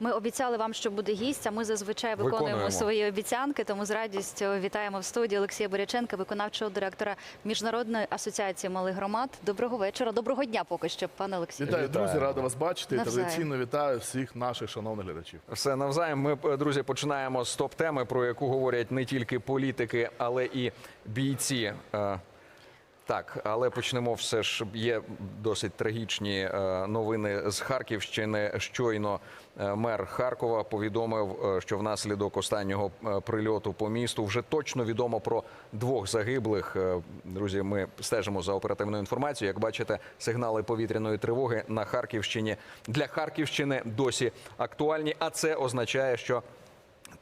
Ми обіцяли вам, що буде гість. А ми зазвичай виконуємо, Виконуємо. свої обіцянки. Тому з радістю вітаємо в студії Олексія Боряченка, виконавчого директора міжнародної асоціації малих громад. Доброго вечора, доброго дня, поки що, пане Олексію. Вітаю, друзі, Вітаємо. радий вас бачити. Навзаєм. Традиційно вітаю всіх наших шановних глядачів. Все навзаєм. Ми, е, друзі, починаємо з топ-теми, про яку говорять не тільки політики, але і бійці. Так, але почнемо все ж. Є досить трагічні е, новини з Харківщини. Щойно е, мер Харкова повідомив, е, що внаслідок останнього прильоту по місту вже точно відомо про двох загиблих. Друзі, ми стежимо за оперативною інформацією. Як бачите, сигнали повітряної тривоги на Харківщині для Харківщини досі актуальні. А це означає, що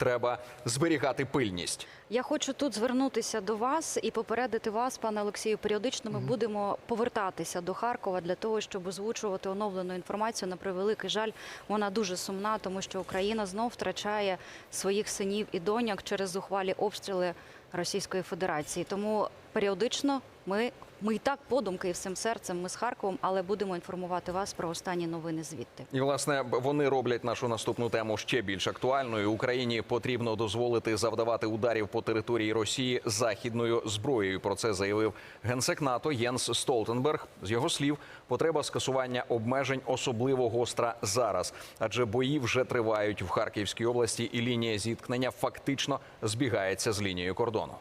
треба зберігати пильність. Я хочу тут звернутися до вас і попередити вас, пане Олексію. Періодично ми будемо повертатися до Харкова для того, щоб озвучувати оновлену інформацію. На превеликий жаль, вона дуже сумна, тому що Україна знов втрачає своїх синів і доньок через зухвалі обстріли Російської Федерації. Тому періодично ми, ми і так подумки і всім серцем. Ми з Харковом, але будемо інформувати вас про останні новини звідти. І власне вони роблять нашу наступну тему ще більш актуальною. Україні потрібно дозволити завдавати ударів по території Росії західною зброєю. Про це заявив генсек НАТО Єнс Столтенберг. З його слів, потреба скасування обмежень особливо гостра зараз, адже бої вже тривають в Харківській області, і лінія зіткнення фактично збігається з лінією кордону.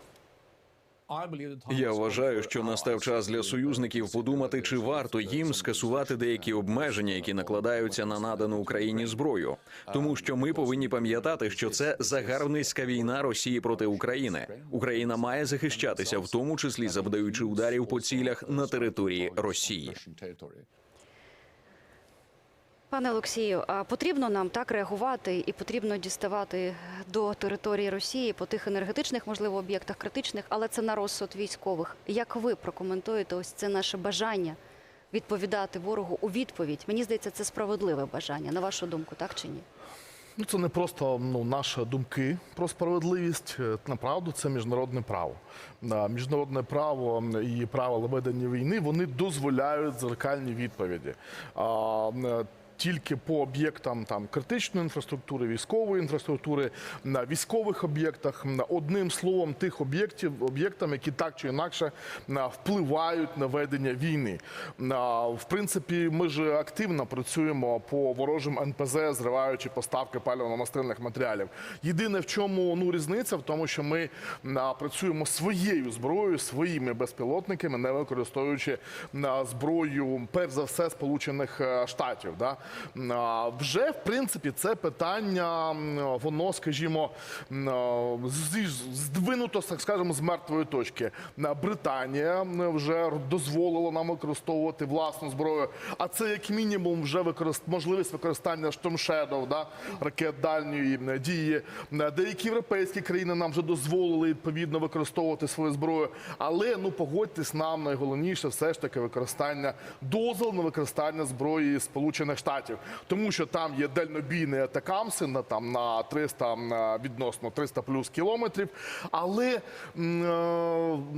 Я вважаю, що настав час для союзників подумати, чи варто їм скасувати деякі обмеження, які накладаються на надану Україні зброю, тому що ми повинні пам'ятати, що це загарбницька війна Росії проти України. Україна має захищатися, в тому числі завдаючи ударів по цілях на території Росії. Пане Олексію, а потрібно нам так реагувати і потрібно діставати до території Росії по тих енергетичних, можливо, об'єктах критичних, але це на розсуд військових. Як ви прокоментуєте ось це наше бажання відповідати ворогу у відповідь? Мені здається, це справедливе бажання. На вашу думку, так чи ні? Ну, це не просто ну, наші думки про справедливість. Е, Направду, це міжнародне право. Да, Міжнародне право і правила ведення війни вони дозволяють зеркальні відповіді. Тільки по об'єктам там критичної інфраструктури, військової інфраструктури, на військових об'єктах, одним словом, тих об'єктів, об'єктам, які так чи інакше на, впливають на ведення війни. В принципі, ми ж активно працюємо по ворожим НПЗ, зриваючи поставки паливно-мастильних матеріалів. Єдине, в чому ну різниця, в тому, що ми працюємо своєю зброєю, своїми безпілотниками, не використовуючи на зброю, перш за все, Сполучених Штатів. Да? Вже в принципі це питання, воно, скажімо, здвинуто, так скажемо, з мертвої точки. Британія вже дозволила нам використовувати власну зброю. А це як мінімум вже використ... можливість використання да? ракет дальньої дії. Деякі європейські країни нам вже дозволили відповідно використовувати свою зброю. Але ну погодьтесь, нам найголовніше все ж таки використання дозвол на використання зброї Сполучених Штатів, тому що там є дальнобійні атакамси на там на 300 м, е, відносно 300 плюс кілометрів. Але е,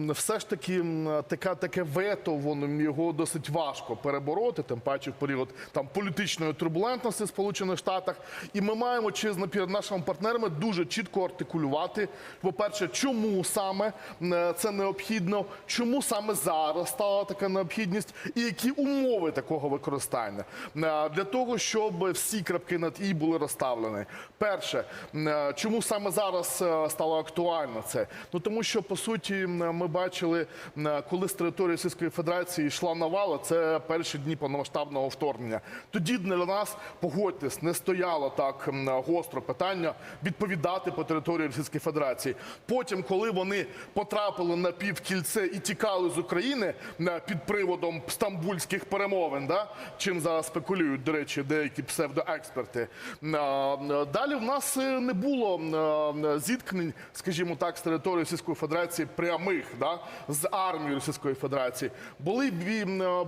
все ж таки така таке вето, воно його досить важко перебороти, тим паче в період там політичної турбулентності в Сполучених Штатах. І ми маємо чесно перед нашими партнерами дуже чітко артикулювати. По-перше, чому саме е, це необхідно, чому саме зараз стала така необхідність, і які умови такого використання Е, для того, щоб всі крапки над і були розставлені. Перше, е, чому саме зараз е, стало актуально це? Ну тому що по суті ми бачили, коли з території Російської Федерації йшла навала, це перші дні повномасштабного вторгнення. Тоді для нас, погодьтесь, не стояло так гостро питання відповідати по території Російської Федерації. Потім, коли вони потрапили на півкільце і тікали з України під приводом стамбульських перемовин, да? чим зараз спекулюють, до речі, деякі псевдоексперти. Далі в нас е, не було зіткнень, скажімо так, з території Російської Федерації прямих да? з армією Російської Федерації. Були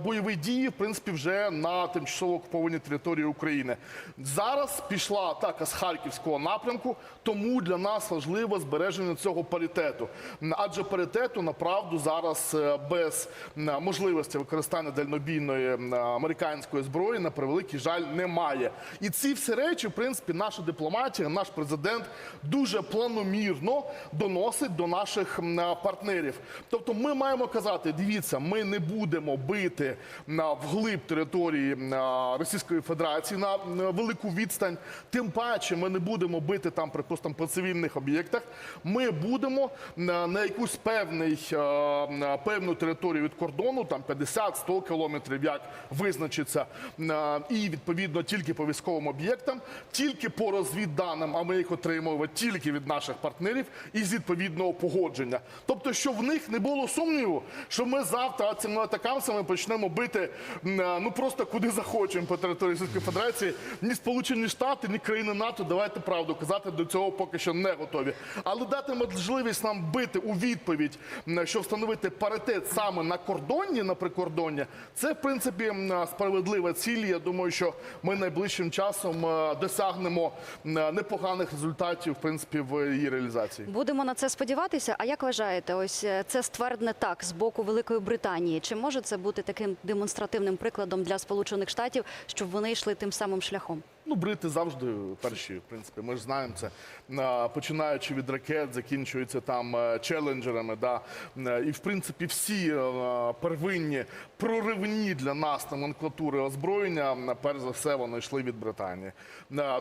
бойові дії, в принципі, вже на тимчасово окупованій території України. Зараз пішла атака з Харківського напрямку, тому для нас важливо збереження цього паритету. Адже паритету направду зараз е, без можливості використання дальнобійної американської зброї на превеликий превеликий жаль, немає. І ці всі речі, в принципі, наша дипломатія, наш президент дуже планомірно доносить до наших партнерів. Тобто, ми маємо казати: дивіться, ми не будемо бити вглиб території Російської Федерації на велику відстань. Тим паче, ми не будемо бити там, припустимо, по цивільних об'єктах. Ми будемо на, якусь певний, певну територію від кордону, там 50-100 кілометрів, як визначиться, е, відповідно тільки по військовим об'єктам, тільки по розвідданим, а ми їх отримуємо тільки від наших партнерів і з відповідного погодження. Тобто, що в них не було сумніву, що ми завтра цими атакамсами почнемо бити е, ну просто куди захочемо по території Російської Федерації. Ні Сполучені Штати, ні країни НАТО, давайте правду казати, до цього поки що не готові. Але дати можливість нам бити у відповідь, м, щоб встановити паритет саме на кордоні, на прикордоння, це в принципі справедлива ціль. Я думаю, що ми найближчим часом е, досягнемо непоганих результатів в принципі в її реалізації. Будемо на це сподіватися. А як вважаєте, ось е, це ствердне так з боку Великої Британії? Чи може це бути таким демонстративним прикладом для Сполучених Штатів, щоб вони йшли тим самим шляхом? Ну, брити завжди перші, в принципі, ми ж знаємо це. Починаючи від ракет, закінчується там е, челенджерами. Да? Е, І, в принципі, всі е, первинні проривні для нас номенклатури озброєння, перш за все, вони йшли від Британії.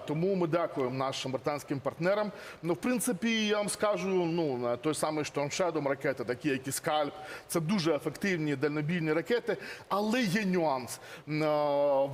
Тому ми дякуємо нашим британським партнерам. Ну, в принципі, я вам скажу, ну, той самий Storm Shadow ракети, такі як і Скальп, це дуже ефективні дальнобійні ракети, але є нюанс.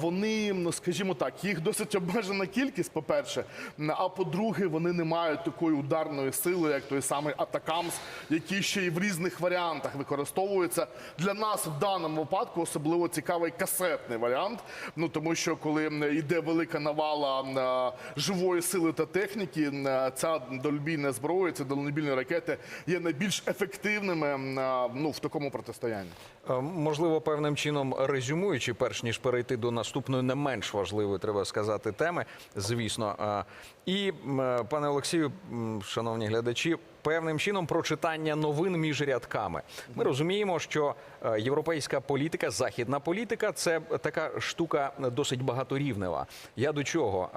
Вони, ну, скажімо так, їх досить обмежена кількість, по-перше, а по-друге, вони не мають такої ударної сили, як той самий Атакамс, який ще й в різних варіантах використовується. Для нас в даному випадку особливо цікавий касетний варіант. Ну тому що коли йде велика навала е, живої сили та техніки, е, ця дальнобійна зброя, ці дальнобійні ракети є найбільш ефективними е, ну, в такому протистоянні. Можливо, певним чином резюмуючи, перш ніж перейти до наступної не менш важливої, треба сказати, теми, звісно. І, е, пане Олексію, шановні глядачі, певним чином прочитання новин між рядками. Ми розуміємо, що е, європейська політика, західна політика це така штука досить багаторівнева. Я до чого?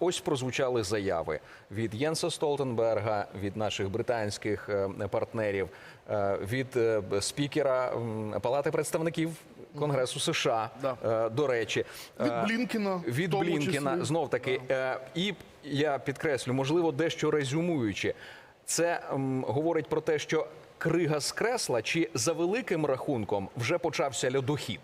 Ось прозвучали заяви від Єнса Столтенберга, від наших британських е, партнерів, від спікера Палати представників Конгресу США. Да. е, До речі, Від Е, Блінкіна, від Блінкіна знов таки. Е, І я підкреслю, можливо, дещо резюмуючи, це м, говорить про те, що крига скресла, чи за великим рахунком вже почався льодохід,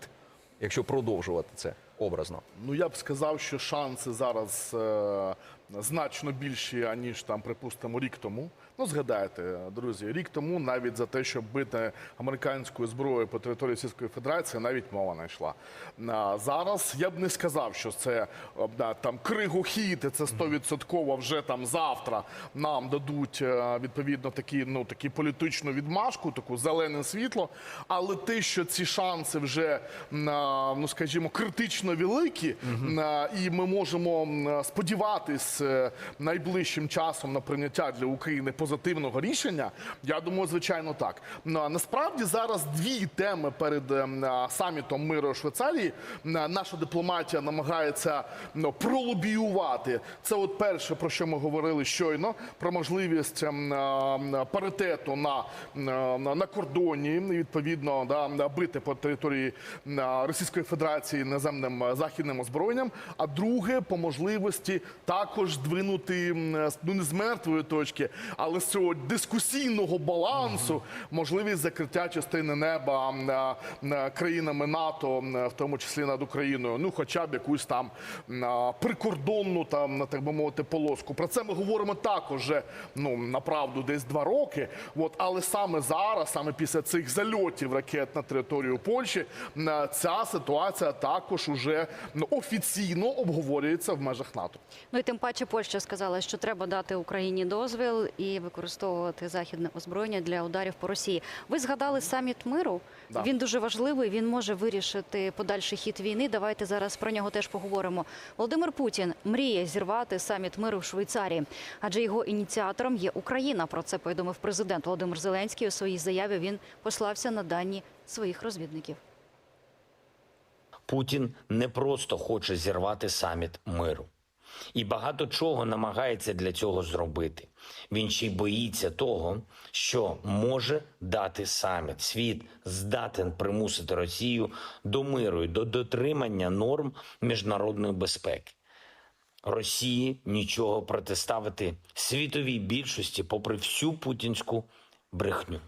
якщо продовжувати це образно. Ну я б сказав, що шанси зараз е, значно більші, аніж там, припустимо, рік тому. Ну, згадайте, друзі, рік тому навіть за те, щоб бити американською зброєю по території Російської Федерації, навіть мова не йшла. Зараз я б не сказав, що це е, там кригохід, це стовідсотково вже там завтра нам дадуть е, відповідно такі, ну такі політичну відмашку, таку зелене світло. Але те, що ці шанси вже ну скажімо, критично великі, на- і ми можемо сподіватись е, найближчим часом на прийняття для України позитивного рішення. Я думаю, звичайно, так. На- Насправді зараз дві теми перед ем, самітом миру Швейцарії. Наша дипломатія намагається ну, пролобіювати. Це от перше, про що ми говорили щойно, про можливість ем, паритету на, на, кордоні, відповідно, да, бити по території Російської Федерації наземним західним озброєнням. А друге, по можливості також двинути ну, не з мертвої точки, але з цього дискусійного балансу, можливість закриття частини неба а, м, країнами НАТО, в тому числі над Україною, ну хоча б якусь там прикордонну там, так би мовити, полоску. Про це ми говоримо також ну направду десь два роки. От, але саме зараз, саме після цих зальотів ракет на територію Польщі, ця ситуація також уже ну, офіційно обговорюється в межах НАТО. Ну і тим паче Польща сказала, що треба дати Україні дозвіл і використовувати західне озброєння для ударів по Росії. Ви згадали саміт миру. Да. Він дуже важливий. Він може вирішити подальший хід війни. Давайте зараз про нього теж поговоримо. Володимир Путін мріє зірвати саміт миру в Швейцарії, адже його ініціатором є Україна. Про це повідомив президент Володимир Зеленський. У своїй заяві він послався на дані своїх розвідників. Путін не просто хоче зірвати саміт миру. І багато чого намагається для цього зробити. Він ще й боїться того, що може дати саміт. Світ здатен примусити Росію до миру і до дотримання норм міжнародної безпеки. Росії нічого протиставити світовій більшості, попри всю путінську брехню.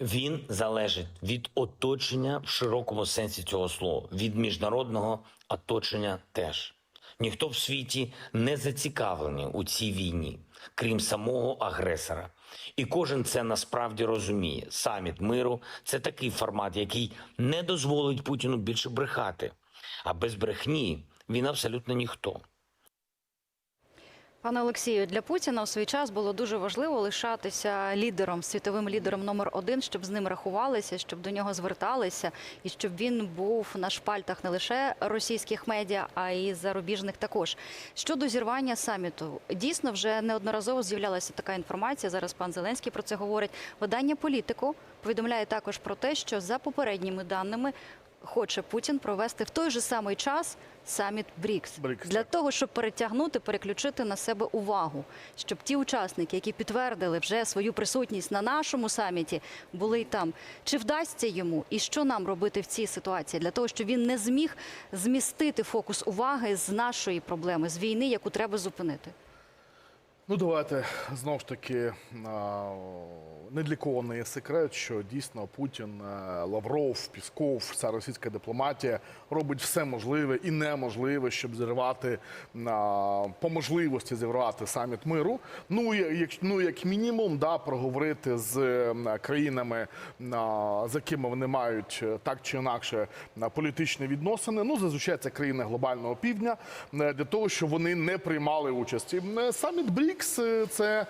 Він залежить від оточення в широкому сенсі цього слова, від міжнародного оточення теж. Ніхто в світі не зацікавлений у цій війні, крім самого агресора. І кожен це насправді розуміє. Саміт миру це такий формат, який не дозволить Путіну більше брехати. А без брехні він абсолютно ніхто. Пане Олексію, для Путіна у свій час було дуже важливо лишатися лідером, світовим лідером номер один, щоб з ним рахувалися, щоб до нього зверталися, і щоб він був на шпальтах не лише російських медіа, а й зарубіжних також. Щодо зірвання саміту, дійсно вже неодноразово з'являлася така інформація. Зараз пан Зеленський про це говорить. Видання політику повідомляє також про те, що за попередніми даними. Хоче Путін провести в той же самий час саміт БРІКС БРІКС, для так. того, щоб перетягнути, переключити на себе увагу, щоб ті учасники, які підтвердили вже свою присутність на нашому саміті, були й там. Чи вдасться йому і що нам робити в цій ситуації для того, щоб він не зміг змістити фокус уваги з нашої проблеми, з війни, яку треба зупинити? Ну, давайте знову ж таки а, не для кого не є секрет, що дійсно Путін, е, Лавров, Пісков, вся російська дипломатія робить все можливе і неможливе, щоб зірвати по можливості зірвати саміт миру. Ну як ну як мінімум, да, проговорити з е, країнами, з якими вони мають е, так чи інакше політичні відносини. Ну зазвичай це країни глобального півдня для того, щоб вони не приймали участі. Саміт БРІКС е, це е,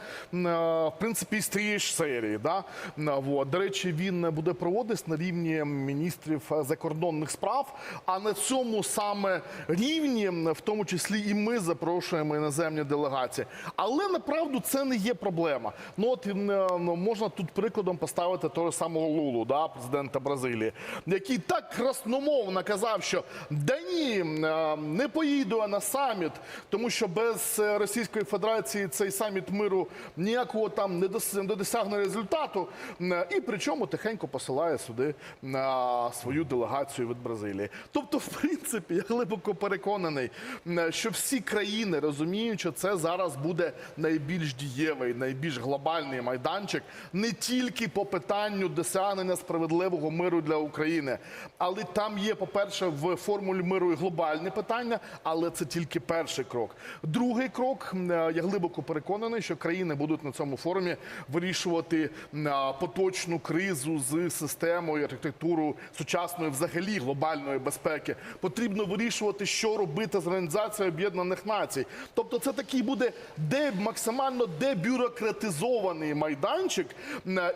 в принципі з тієї ж серії. Да? Е, Вот. До речі, він буде проводитись на рівні міністрів закордонних справ. А на цьому саме рівні, в тому числі і ми запрошуємо іноземні делегації. Але направду це не є проблема. Ну от ну, можна тут прикладом поставити того самого Лулу, да, президента Бразилії, який так красномовно казав, що да ні, не поїду я на саміт, тому що без Російської Федерації цей саміт миру ніякого там не досягне результату. І причому тихенько посилає сюди на свою делегацію від Бразилії. Тобто, в принципі, я глибоко переконаний, що всі країни розуміють, що це зараз буде найбільш дієвий, найбільш глобальний майданчик не тільки по питанню досягнення справедливого миру для України, але там є, по-перше, в формулі миру і глобальні питання, але це тільки перший крок. Другий крок, е, я глибоко переконаний, що країни будуть на цьому форумі вирішувати поточну кризу з системою, архітектурою сучасної взагалі глобальної безпеки. Потрібно вирішувати, що робити з Організацією Об'єднаних Націй. Тобто, це такий буде де максимально дебюрократизований майданчик,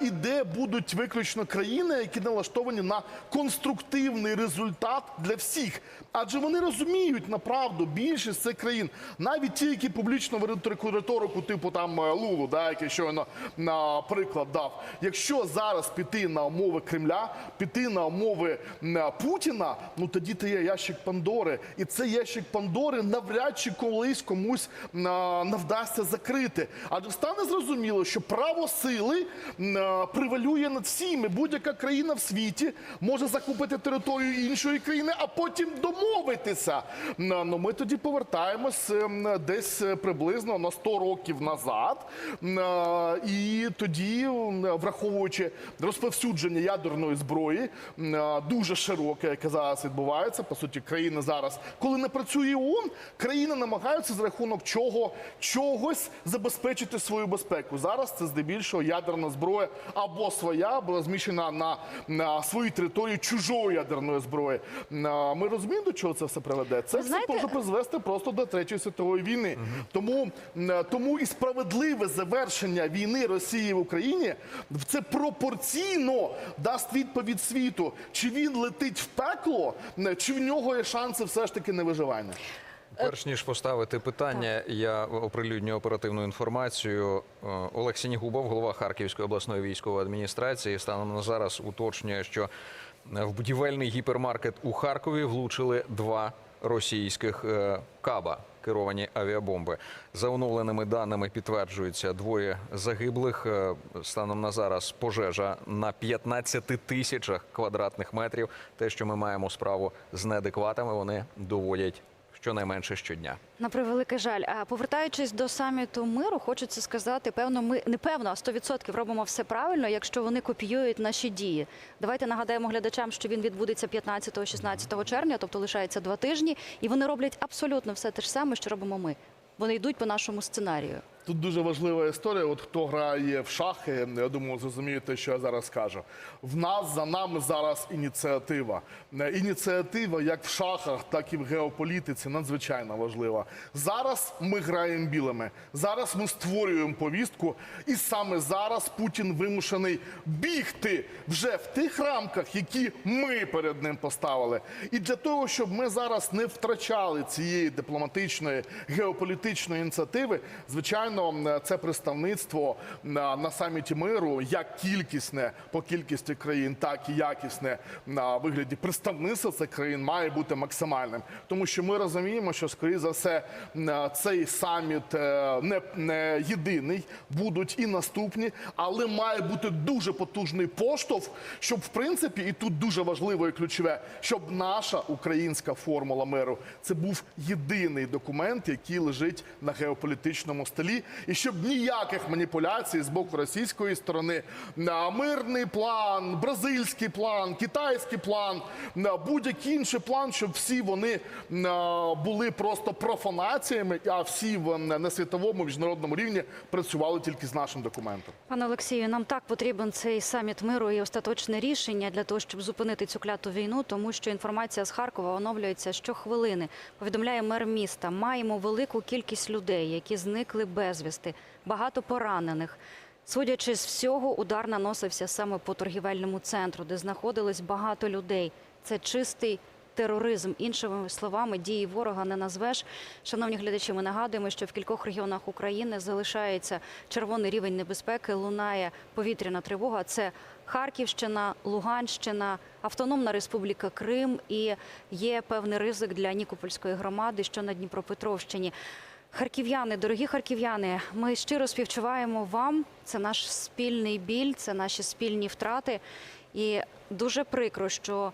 і де будуть виключно країни, які налаштовані на конструктивний результат для всіх. Адже вони розуміють направду більшість цих країн, навіть ті, які публічно ведуть таку риторику, типу там е, Лулу, да, який щойно на приклад дав. Якщо зараз піти на умови Кремля, піти на умови Путіна, ну тоді ти є ящик Пандори. І цей ящик Пандори навряд чи колись комусь м, не вдасться закрити. Адже стане зрозуміло, що право сили превалює над всіми. Будь-яка країна в світі може захопити територію іншої країни, а потім домовитися. Ну ми тоді повертаємось десь е, приблизно на 100 років назад. І тоді, враховуючи розповсюдження ядерної зброї, дуже широке, яке зараз відбувається. По суті, країни зараз, коли не працює ООН, країни намагаються за рахунок чого чогось забезпечити свою безпеку. Зараз це здебільшого ядерна зброя або своя, або розміщена на, на своїй території чужої ядерної зброї. Ми розуміємо, до чого це все приведе. Це все може призвести просто до третьої світової війни. Тому, м, тому і справедливе завершення війни Росії в Україні в це пропорційно дасть відповідь світу, чи він летить в пекло, чи в нього є шанси все ж таки на виживання. Перш ніж поставити питання, я оприлюдню оперативну інформацію. Е, Олег Сінігубов, голова Харківської обласної військової адміністрації, станом на зараз уточнює, що В будівельний гіпермаркет у Харкові влучили два російських е, каба. Керовані авіабомби за оновленими даними підтверджується двоє загиблих. Е, Станом на зараз пожежа на 15 тисячах квадратних метрів. Те, що ми маємо справу з неадекватами, вони доводять щонайменше щодня. На превеликий жаль. А повертаючись до саміту миру, хочеться сказати, певно, ми не певно, а 100% робимо все правильно, якщо вони копіюють наші дії. Давайте нагадаємо глядачам, що він відбудеться 15-16 червня, тобто лишається два тижні, і вони роблять абсолютно все те ж саме, що робимо ми. Вони йдуть по нашому сценарію. Тут дуже важлива історія. От хто грає в шахи, я думаю, зрозумієте, що я зараз скажу. В нас за нами зараз ініціатива. Е, Ініціатива як в шахах, так і в геополітиці надзвичайно важлива. Зараз ми граємо білими. Зараз ми створюємо повістку, і саме зараз Путін вимушений бігти вже в тих рамках, які ми перед ним поставили. І для того, щоб ми зараз не втрачали цієї дипломатичної геополітичної ініціативи, звичайно, це представництво на, на саміті миру, як кількісне по кількості країн, так і якісне на вигляді представництва цих країн має бути максимальним, тому що ми розуміємо, що скоріше за все м, цей саміт е, не, не єдиний, будуть і наступні, але має бути дуже потужний поштовх, щоб в принципі, і тут дуже важливо і ключове, щоб наша українська формула миру це був єдиний документ, який лежить на геополітичному столі, і щоб ніяких маніпуляцій з боку російської сторони на мирний план, бразильський план, китайський план, будь-який інший план, щоб всі вони були просто профанаціями, а всі в на світовому міжнародному рівні працювали тільки з нашим документом. Пане Олексію, нам так потрібен цей саміт миру і остаточне рішення для того, щоб зупинити цю кляту війну, тому що інформація з Харкова оновлюється щохвилини. Повідомляє мер міста. Маємо велику кількість людей, які зникли безвісти, багато поранених. Судячи з всього, удар наносився саме по торгівельному центру, де знаходилось багато людей. Це чистий тероризм. Іншими словами, дії ворога не назвеш. Шановні глядачі, ми нагадуємо, що в кількох регіонах України залишається червоний рівень небезпеки, лунає повітряна тривога. Це Харківщина, Луганщина, Автономна Республіка Крим і є певний ризик для Нікопольської громади, що на Дніпропетровщині. Харків'яни, дорогі харків'яни, ми щиро співчуваємо вам. Це наш спільний біль, це наші спільні втрати. І дуже прикро, що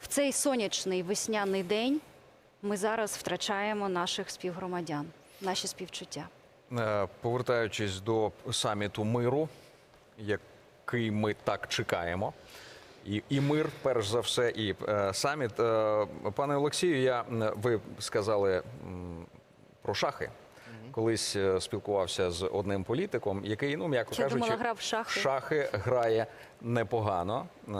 в цей сонячний весняний день ми зараз втрачаємо наших співгромадян, наші співчуття. Е, Повертаючись до саміту миру, який ми так чекаємо. І, і мир, перш за все, і е, саміт. Е, пане Олексію, я ви сказали про шахи. Колись е, спілкувався з одним політиком, який, ну м'яко кажучи, думала, грав в шахи. шахи грає непогано. Е,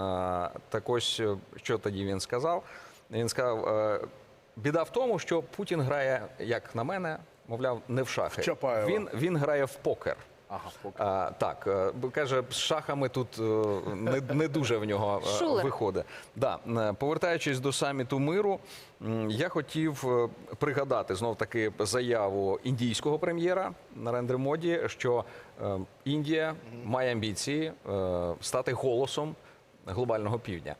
Так ось, е, що тоді він сказав? Він сказав: біда в тому, що Путін грає, як на мене, мовляв, не в шахи. В Чапаєва. Він, він грає в покер. Ага, поки. А, так, е, бо каже, з шахами тут е, не, не дуже в нього е, Шулер. виходить. Да, повертаючись до саміту миру, я хотів пригадати знов таки заяву індійського прем'єра Нарендри Моді, що Індія має амбіції стати голосом глобального півдня.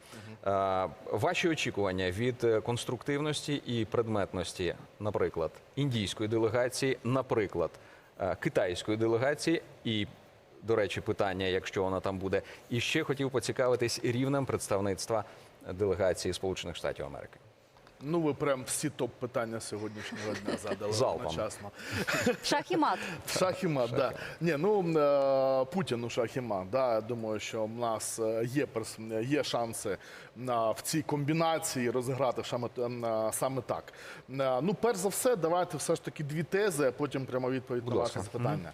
Ваші очікування від конструктивності і предметності, наприклад, індійської делегації, наприклад, китайської делегації, і, до речі, питання, якщо вона там буде, і ще хотів поцікавитись рівнем представництва делегації Сполучених Штатів Америки. Ну, ви прям всі топ-питання сьогоднішнього дня задали Залпом. одночасно. Шах і мат. Шах і мат, да. Ні, ну е, Путіну шах і мат, да. Я думаю, що в нас е, є є шанси в цій комбінації розіграти саме, е, так. Е, Ну, перш за все, давайте все ж таки дві тези, а потім прямо відповідь на ваше запитання.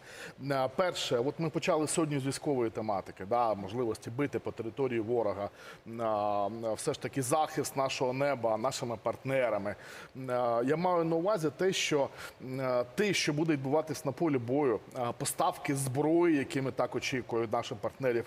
Е, Перше, от ми почали сьогодні з військової тематики, да, можливості бити по території ворога, е, все ж таки захист нашого неба нашими партнерами. Партнерами. Е, Я маю на увазі те, що е, те, що буде відбуватись на полі бою, е, поставки зброї, які ми так від наших партнерів,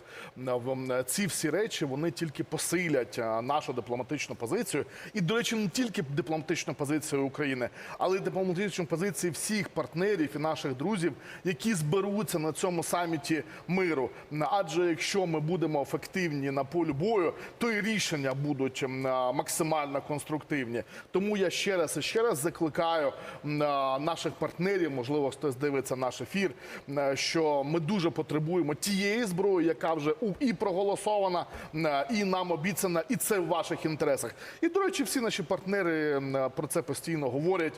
ці всі речі вони тільки посилять нашу дипломатичну позицію. І, до речі, не тільки дипломатичну позицію України, але й дипломатичну позицію всіх партнерів і наших друзів, які зберуться на цьому саміті миру. Адже якщо ми будемо ефективні на полі бою, то і рішення будуть максимально конструктивні. Тому я ще раз і ще раз закликаю наших партнерів, можливо, хтось дивиться наш ефір, що ми дуже потребуємо тієї зброї, яка вже і проголосована, і нам обіцяна, і це в ваших інтересах. І до речі, всі наші партнери про це постійно говорять,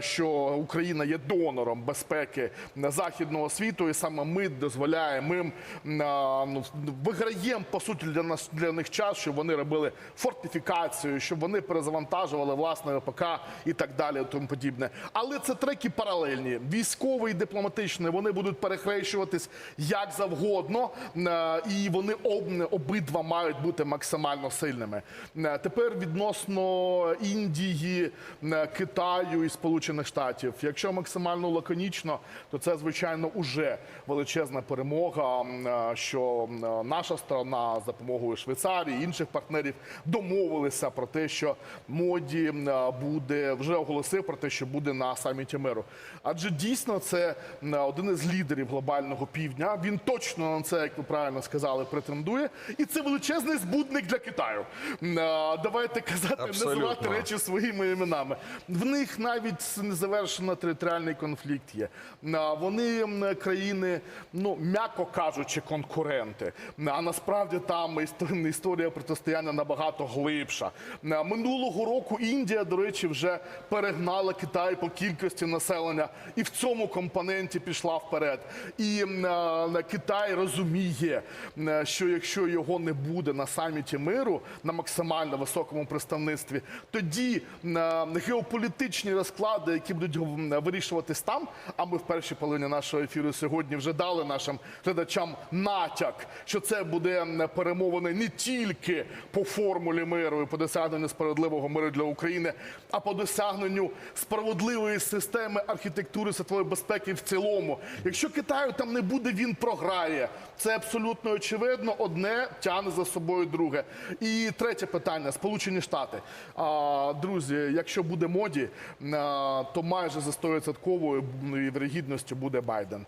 що Україна є донором безпеки західного світу, і саме ми дозволяємо їм ну, виграємо по суті для нас для них час, щоб вони робили фортифікацію, щоб вони перезавантажували власне ВПК і так далі, тому подібне. Але це треки паралельні. Військовий і дипломатичний вони будуть перехрещуватись як завгодно, е, і вони об- обидва мають бути максимально сильними. Е, Тепер відносно Індії, е, Китаю і Сполучених Штатів. Якщо максимально лаконічно, то це звичайно уже величезна перемога, що наша сторона з допомогою Швейцарії інших партнерів домовилися про те, що моді м, е, буде вже оголосив про те, що буде на саміті миру. Адже дійсно це один із лідерів глобального півдня. Він точно на це, як ви правильно сказали, претендує, і це величезний збудник для Китаю. Давайте казати, Абсолютно. називати речі своїми іменами. В них навіть незавершено територіальний конфлікт є. Вони країни, ну м'яко кажучи, конкуренти. А насправді там історія протистояння набагато глибша. Минулого року Індія, до речі, вже перегнала Китай по кількості населення, і в цьому компоненті пішла вперед. І Китай розуміє, що якщо його не буде на саміті миру на максимально високому представництві, тоді геополітичні розклади, які будуть вирішуватись там. А ми в першій половині нашого ефіру сьогодні вже дали нашим глядачам натяк, що це буде перемовини не тільки по формулі миру і по досягненню справедливого миру для України, а по досягненню справедливої системи архітектури світової безпеки в цілому. Якщо Китаю там не буде, він програє. Це абсолютно очевидно. Одне тягне за собою друге. І третє питання: Сполучені Штати. Друзі, якщо буде моді, то майже за 100% вірогідністю буде Байден.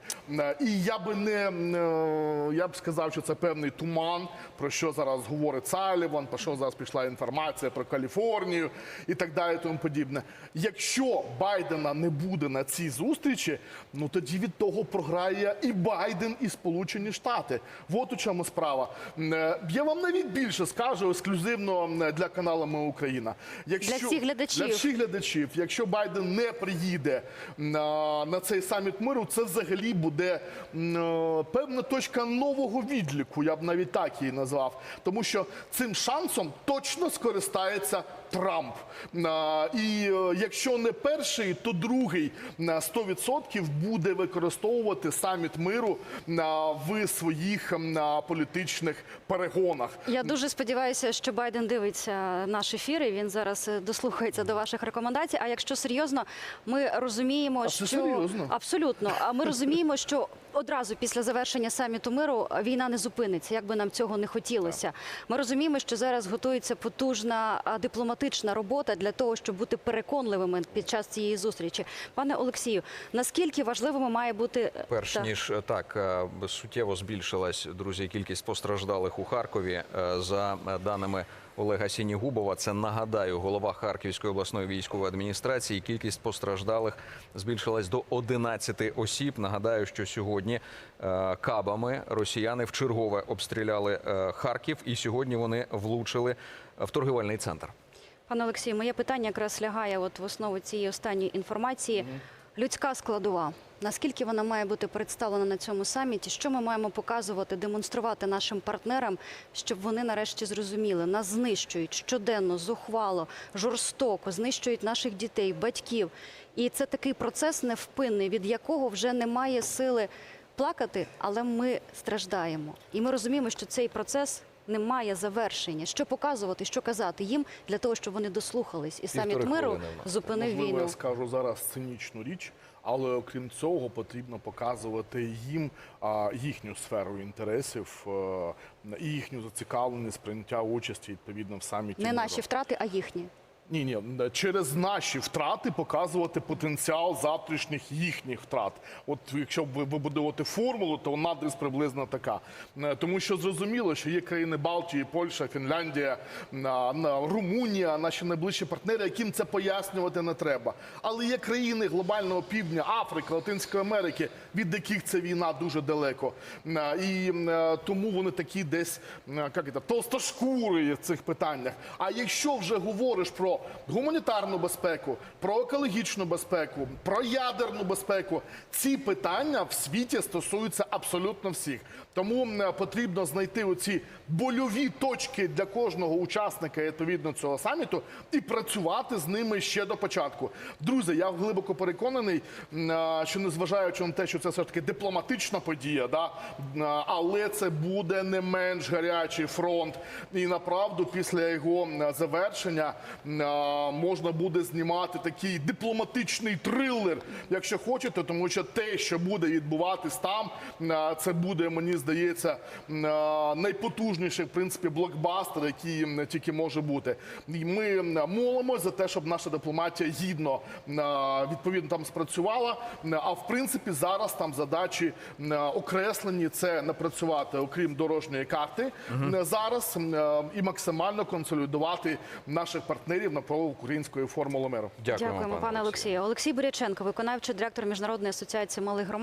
І я би не е, я б сказав, що це певний туман, про що зараз говорить Саліван, про що зараз пішла інформація про Каліфорнію і так далі, і тому подібне. Якщо Байдена не буде на цій зустрічі, ну тоді від того програє і Байден, і Сполучені Штати. От у чому справа. Е, Я вам навіть більше скажу ексклюзивно для каналу Ми Україна. Якщо, Для всіх глядачів. Для всіх глядачів, якщо Байден не приїде на, на цей саміт миру, це взагалі буде е, певна точка нового відліку. Я б навіть так її назвав. Тому що цим шансом точно скористається Трамп. І е, якщо не перший, то другий на 100% буде використовувати саміт миру в своїх політичних перегонах. Я дуже сподіваюся, що Байден дивиться наш ефір і він зараз е, дослухається до ваших рекомендацій. А якщо серйозно, ми розуміємо, А що серйозно? абсолютно. А ми розуміємо, що одразу після завершення саміту миру війна не зупиниться, як би нам цього не хотілося. Ми розуміємо, що зараз готується потужна дипломатична робота для того, щоб бути переконливими під час цієї зустрічі. Пане Олексію, наскільки важливими має бути е, Перш ніж е, так е, суттєво збільшилась друзі кількість постраждалих у Харкові е, за е, даними Олега Сінігубова. Це нагадаю, голова Харківської обласної військової адміністрації. Кількість постраждалих збільшилась до 11 осіб. Нагадаю, що сьогодні е, кабами росіяни вчергове обстріляли е, Харків, і сьогодні вони влучили в торгівельний центр. Пане Олексію, моє питання якраз лягає от в основу цієї останньої інформації. Людська складова. Наскільки вона має бути представлена на цьому саміті? Що ми маємо показувати, демонструвати нашим партнерам, щоб вони нарешті зрозуміли, нас знищують щоденно, зухвало, жорстоко, знищують наших дітей, батьків. І це такий процес невпинний, від якого вже немає сили плакати, але ми страждаємо. І ми розуміємо, що цей процес немає завершення. Що показувати, що казати їм для того, щоб вони дослухались, і саміт миру зупинив Можливо, війну. я скажу зараз цинічну річ, але окрім цього потрібно показувати їм а, їхню сферу інтересів а, і їхню зацікавленість прийняття участі відповідно в саміті. Не миру. наші втрати, а їхні. Ні, ні, через наші втрати показувати потенціал завтрашніх їхніх втрат. От якщо б ви вибудувати формулу, то вона десь приблизно така. Тому що зрозуміло, що є країни Балтії, Польща, Фінляндія, Румунія, наші найближчі партнери, яким це пояснювати не треба. Але є країни глобального півдня, Африки, Латинської Америки, від яких ця війна дуже далеко. І тому вони такі десь як це, толстошкури в цих питаннях. А якщо вже говориш про гуманітарну безпеку, про екологічну безпеку, про ядерну безпеку, ці питання в світі стосуються абсолютно всіх. Тому потрібно знайти оці больові точки для кожного учасника відповідно цього саміту і працювати з ними ще до початку. Друзі, я глибоко переконаний, а, що незважаючи на те, що це все ж таки дипломатична подія, да, але це буде не менш гарячий фронт. І направду після його завершення можна буде знімати такий дипломатичний трилер, якщо хочете, тому що те, що буде відбуватись там, м, це буде, мені здається, м, найпотужніший в принципі блокбастер, який тільки може бути. І ми молимось за те, щоб наша дипломатія гідно відповідно там спрацювала. А в принципі зараз там задачі окреслені це напрацювати, окрім дорожньої карти м, зараз і максимально консолідувати наших партнерів навколо української формули миру. Дякуємо, Дякуємо, пане Олексію. Олексій Буряченко, виконавчий директор Міжнародної асоціації малих громад.